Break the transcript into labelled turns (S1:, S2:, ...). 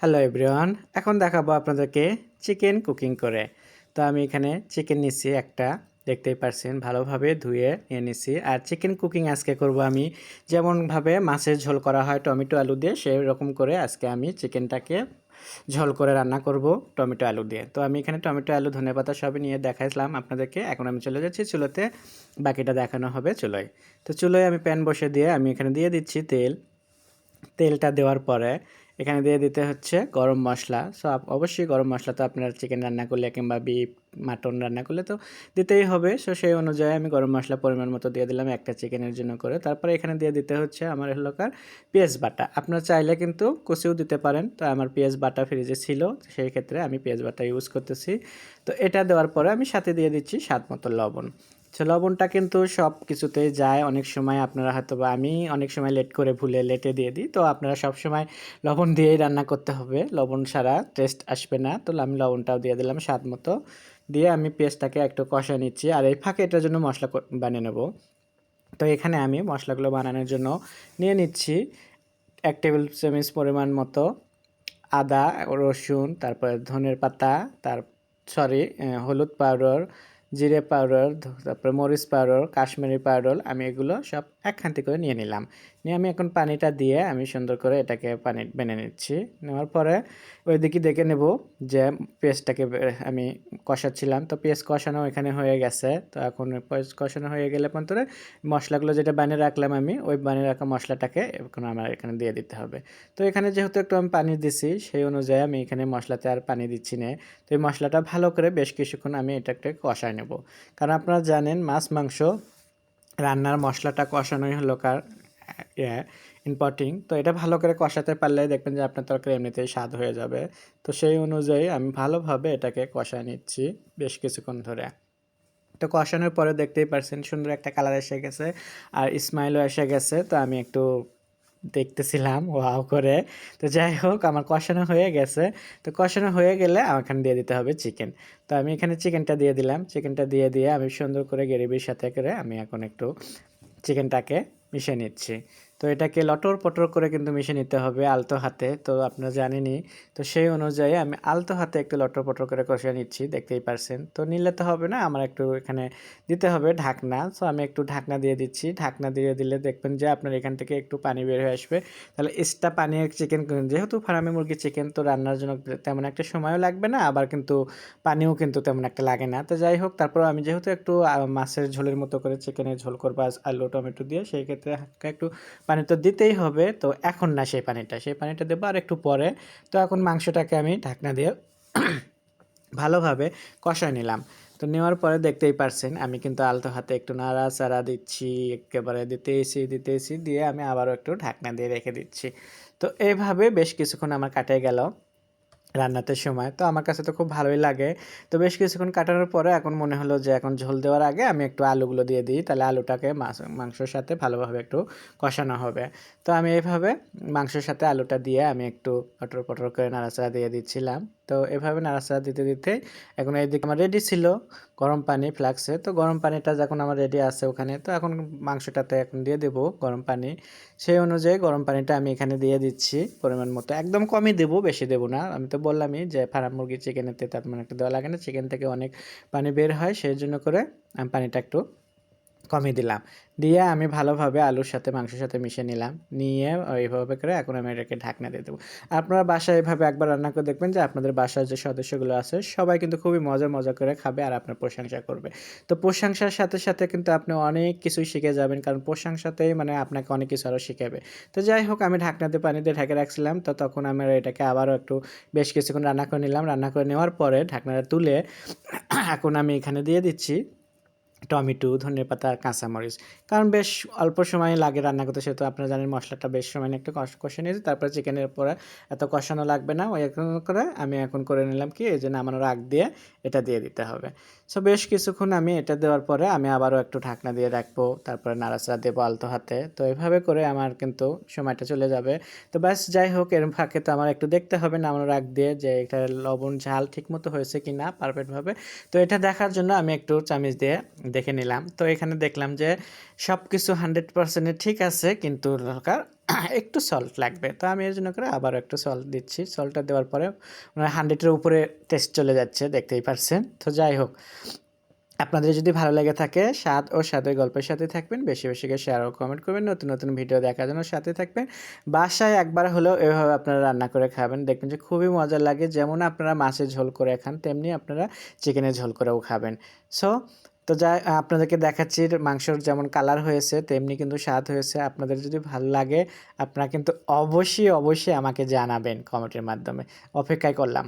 S1: Hello everyone এখন দেখাবো আপনাদেরকে চিকেন কুকিং করে। তো আমি এখানে চিকেন নিচ্ছি একটা। দেখতেই পারছেন, ভালোভাবে ধুয়ে নিয়ে নিচ্ছি। আর চিকেন কুকিং আজকে করব আমি যেমনভাবে মাছের ঝোল করা হয়, টমেটো আলু দিয়ে সেই রকম করে আজকে আমি চিকেনটাকে ঝোল করে রান্না করব টমেটো আলু দিয়ে। তো আমি এখানে টমেটো আলু ধনেপাতা সবই নিয়ে দেখাইছিলাম আপনাদেরকে। এখন আমি চলে যাচ্ছি চুলোতে, বাকিটা দেখানো হবে চুলোয়। তো চুলোয় আমি প্যান বসে দিয়ে আমি এখানে দিয়ে দিচ্ছি তেল। তেলটা দেওয়ার পরে এখানে দিয়ে দিতে হচ্ছে গরম মশলা। সো অবশ্যই গরম মশলা তো আপনার চিকেন রান্না করলে কিংবা বিফ মাটন রান্না করলে তো দিতেই হবে। সো সেই অনুযায়ী আমি গরম মশলা পরিমাণ মতো দিয়ে দিলাম একটা চিকেনের জন্য করে। তারপরে এখানে দিয়ে দিতে হচ্ছে আমার হলোকার পেঁয়াজ বাটা। আপনার চাইলে কিন্তু কষিও দিতে পারেন। তো আমার পেঁয়াজ বাটা ফ্রিজে ছিল, সেই ক্ষেত্রে আমি পেঁয়াজ বাটা ইউজ করতেছি। তো এটা দেওয়ার পরে আমি সাথে দিয়ে দিচ্ছি স্বাদ মতো লবণ। লবণটা কিন্তু সব কিছুতেই যায়। অনেক সময় আপনারা হয়তো বা আমি অনেক সময় লেট করে ভুলে লেটে দিয়ে দিই। তো আপনারা সব সময় লবণ দিয়েই রান্না করতে হবে। লবণ ছাড়া টেস্ট আসবে না। তো আমি লবণটাও দিয়ে দিলাম স্বাদ মতো। দিয়ে আমি পেস্টটাকে একটু কষা নিচ্ছি। আর এই ফাঁকে এটার জন্য মশলা বানিয়ে নেব। তো এখানে আমি মশলাগুলো বানানোর জন্য নিয়ে নিচ্ছি এক টেবিল চামচ পরিমাণ মতো আদা, রসুন, তারপরে ধনের পাতা তার সরি হলুদ পাউডার জিরে পাউডার তারপরে মরিচ পাউডার কাশ্মীরি পাউডার আমি এগুলো সব একখান্তি করে নিয়ে নিলাম। নিয়ে আমি এখন পানিটা দিয়ে আমি সুন্দর করে এটাকে পানি বেনে নিচ্ছি। নেওয়ার পরে ওইদিকে দেখে নেব যে পেঁয়াজটাকে আমি কষাচ্ছিলাম। তো পেঁয়াজ কষানো এখানে হয়ে গেছে। তো এখন পেঁয়াজ কষানো হয়ে গেলে পরে মশলাগুলো যেটা বানিয়ে রাখলাম আমি, ওই বানিয়ে রাখা মশলাটাকে এখন আমার এখানে দিয়ে দিতে হবে। তো এখানে যেহেতু একটু আমি পানি দিছি, সেই অনুযায়ী আমি এখানে মশলাতে আর পানি দিচ্ছি না। তো এই মশলাটা ভালো করে বেশ কিছুক্ষণ আমি এটাকে কষায় নেব। কারণ আপনারা জানেন, মাছ, মাংস রান্নার মশলাটা কষানোই হলো কার ইম্পর্টিং তো এটা ভালো করে কষাতে পারলে দেখবেন যে আপনার তরকারি এমনিতেই স্বাদ হয়ে যাবে। তো সেই অনুযায়ী আমি ভালোভাবে এটাকে কষায় নিচ্ছি বেশ কিছুক্ষণ ধরে। তো কষানোর পরে দেখতেই পারছেন সুন্দর একটা কালার এসে গেছে আর স্মাইলও এসে গেছে। তো আমি একটু দেখতেছিলাম ওয়াও করে। তো যাই হোক, আমার কষানো হয়ে গেছে। তো কষানো হয়ে গেলে আমার এখানে দিয়ে দিতে হবে চিকেন তো আমি এখানে চিকেনটা দিয়ে দিলাম। চিকেনটা দিয়ে দিয়ে আমি সুন্দর করে গ্রেভির সাথে করে আমি এখন একটু চিকেনটাকে মিশিয়ে নিচ্ছি। তো এটাকে লটর পটর করে কিন্তু মিশিয়ে নিতে হবে আলতো হাতে, তো আপনারা জানেনই। তো সেই অনুযায়ী আমি আলতো হাতে একটু লটর পটর করে কষিয়ে নিচ্ছি, দেখতেই পারছেন। তো নিলে তো হবে না, আমার একটু এখানে দিতে হবে ঢাকনা। সো আমি একটু ঢাকনা দিয়ে দিচ্ছি, ঢাকনা দিয়ে দিলে দেখবেন যে আপনার এখান থেকে একটু পানি বের হয়ে আসবে। তাহলে এক্সট্রা পানি চিকেন যেহেতু ফার্মে মুরগি চিকেন, তো রান্নার জন্য তেমন একটা সময়ও লাগবে না, আবার কিন্তু পানিও কিন্তু তেমন একটা লাগে না। তো যাই হোক, তারপর আমি যেহেতু একটু মাছের ঝোলের মতো করে চিকেনের ঝোল করব আলু, টমেটো দিয়ে, সেই ক্ষেত্রে একটু পানি তো দিতেই হবে। তো এখন না সেই পানিটা। সেই পানিটা দেবো আর একটু পরে। তো এখন মাংসটাকে আমি ঢাকনা দিয়ে ভালোভাবে কষায় নিলাম। তো নেওয়ার পরে দেখতেই পারছেন, আমি কিন্তু আলতো হাতে একটু নাড়া চাড়া দিচ্ছি, একেবারে দিতেছি দিতেছি, দিয়ে আমি আবারও একটু ঢাকনা দিয়ে রেখে দিচ্ছি। তো এইভাবে বেশ কিছুক্ষণ আমার কাটে গেল। রান্নাতে সময়। তো আমার কাছে তো খুব ভালোই লাগে। তো বেশ কিছুক্ষণ কাটানোর পরে এখন মনে হলো যে এখন ঝোল দেওয়ার আগে আমি একটু আলুগুলো দিয়ে দিই। তাহলে আলুটাকে মাংসের সাথে ভালোভাবে একটু কষানো হবে। তো আমি এইভাবে মাংসের সাথে আলুটা দিয়ে আমি একটু পটর পটর করে নাড়াচাড়া দিয়ে দিচ্ছিলাম। তো এভাবে নাড়াচাড়া দিতে দিতে এখন এইদিকে আমার রেডি ছিল গরম পানি ফ্লাক্সে তো গরম পানিটা যখন আমার রেডি আছে ওখানে, তো এখন মাংসটাতে এখন দিয়ে দেবো গরম পানি। সেই অনুযায়ী গরম পানিটা আমি এখানে দিয়ে দিচ্ছি পরিমাণ মতো। একদম কমই দেবো, বেশি দেবো না। আমি তো বললামই যে ফার্ম মুরগি চিকেনেতে তেমন একটা দেওয়া লাগে না। চিকেন থেকে অনেক পানি বের হয়, সেই জন্য করে আমি পানিটা একটু কমিয়ে দিলাম। দিয়ে আমি ভালোভাবে আলুর সাথে, মাংসের সাথে মিশিয়ে নিলাম। নিয়ে এইভাবে করে এখন আমি এটাকে ঢাকনা দিয়ে দেবো। আপনারা বাসায় এভাবে একবার রান্না করে দেখবেন যে আপনাদের বাসার যে সদস্যগুলো আছে, সবাই কিন্তু খুবই মজা মজা করে খাবে আর আপনার প্রশংসা করবে। তো প্রশংসার সাথে সাথে কিন্তু আপনি অনেক কিছুই শিখে যাবেন, কারণ প্রশংসাতেই মানে আপনাকে অনেক কিছু আরও শিখাবে। তো যাই হোক, আমি ঢাকনাতে পানি দিয়ে ঢেকে রাখছিলাম। তো তখন আমি এটাকে আবারও একটু বেশ কিছুক্ষণ রান্না করে নিলাম। রান্না করে নেওয়ার পরে ঢাকনাটা তুলে এখন আমি এখানে দিয়ে দিচ্ছি। টমেটো ধনে পাতা কাঁচামরিচ। কারণ বেশ অল্প সময় লাগে রান্না করতে, সেহেতু আপনারা জানেন মশলাটা বেশ সময় একটু কষ- কষে নিয়েছি। তারপরে চিকেনের পরে এত কষানো লাগবে না, ওই এখন করে আমি এখন করে নিলাম কি, এই যে নামানোর আগ দিয়ে এটা দিয়ে দিতে হবে। সো বেশ কিছুক্ষণ আমি এটা দেওয়ার পরে আমি আবারও একটু ঢাকনা দিয়ে রাখব, তারপরে নাড়াচাড়া দেবো আলতো হাতে। তো এভাবে করে আমার কিন্তু সময়টা চলে যাবে। তো ব্যাস, যাই হোক, এর ফাঁকে তো আমার একটু দেখতে হবে নামানোর আগ দিয়ে যে এটা লবণ ঝাল ঠিক মতো হয়েছে কি না পারফেক্টভাবে। তো এটা দেখার জন্য আমি একটু চামিচ দিয়ে দেখে নিলাম। তো এখানে দেখলাম যে সব কিছু হান্ড্রেড পার্সেন্টে ঠিক আছে, কিন্তু দরকার একটু সল্ট লাগবে। তো আমি এর জন্য করে আবারও একটু সল্ট দিচ্ছি। সল্টটা দেওয়ার পরে হান্ড্রেডের উপরে টেস্ট চলে যাচ্ছে, দেখতেই পারছেন। তো যাই হোক, আপনাদের যদি ভালো লেগে থাকে, স্বাদ ও স্বাদের গল্পের সাথে থাকবেন। বেশি বেশি করে শেয়ার ও কমেন্ট করবেন। নতুন নতুন ভিডিও দেখার জন্য সাথে থাকবেন। বাসায় একবার হলেও এভাবে আপনারা রান্না করে খাবেন। দেখবেন যে খুবই মজা লাগে। যেমন আপনারা মাছের ঝোল করে খান, তেমনি আপনারা চিকেনের ঝোল করেও খাবেন। সো তো যা আপনাদেরকে দেখাচ্ছি মাংসর যেমন কালার হয়েছে, তেমনি কিন্তু স্বাদ হয়েছে। আপনাদের যদি ভালো লাগে, আপনারা কিন্তু অবশ্যই অবশ্যই আমাকে জানাবেন কমেন্টের মাধ্যমে। অপেক্ষায় করলাম।